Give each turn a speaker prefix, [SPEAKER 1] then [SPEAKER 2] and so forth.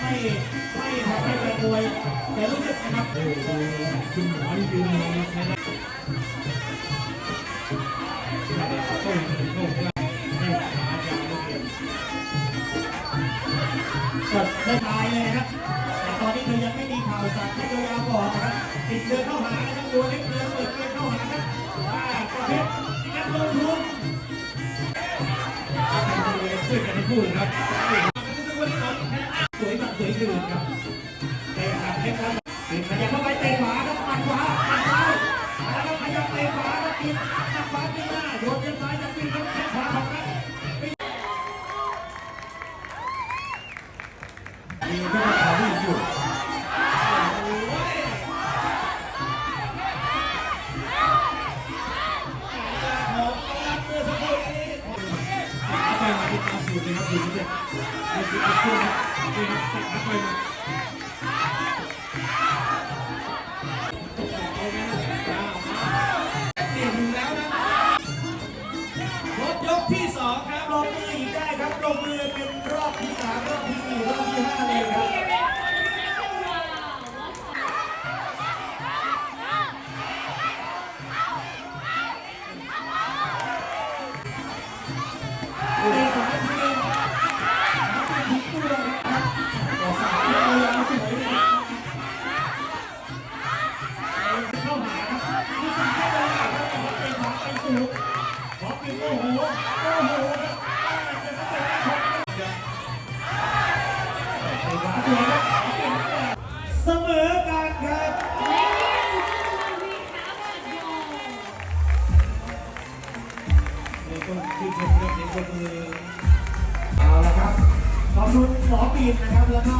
[SPEAKER 1] ไม่ไม่ทำให้แฟนมวยแต่รู้สึกนะครับ
[SPEAKER 2] โอ้โหคุณหมอนี่ยืนมองใช่ไหมเข้าเข้าได้ขาจากโอเค
[SPEAKER 1] ก็ไม่ตายเลยนะครับแต่ตอนนี้เธอยังไม่มีข่าวสารให้ตัวยาวก่อนนะครับติดเดินเข้าหานะครับตัวเล็กเดินเปิดเกมเข้าหาครับว่าประเภทนักลงทุน
[SPEAKER 2] ช่วยกันทั้งคู่นะครับ
[SPEAKER 1] สวยแบบสวยคืนครับเตะขาเล็กครับติดขยับเข้าไปเตะขวาครับปัดขวาปัดซ้ายแล้วก็ขยับเตะขวาครับติดปัดขวาที่หน้าโยนเลี้ยซ้ายจะปีนครับแข้งขวาของครับมีผู้ขอที่อยู่
[SPEAKER 2] ไปมาที่ตามสูตรเลยครับสูตรนี้เอาสูตรเอาช่วงครับนี่ครับตัดไปมา
[SPEAKER 1] นี่อยู่แล้วนะรถยกที่สองครับลงมืออีกได้ครับลงมือเป็นรอบที่สามรอบที่สี่รอบที่ห้าเลยครับะขวาไปสูขอกินโอ้โหโอ้โหเสมอกันครับ
[SPEAKER 2] เราต้องชื่นชมครับเด็กคนมือ
[SPEAKER 1] เอาละครับ ขอบคุณหมอปีนนะครับ แล้วก็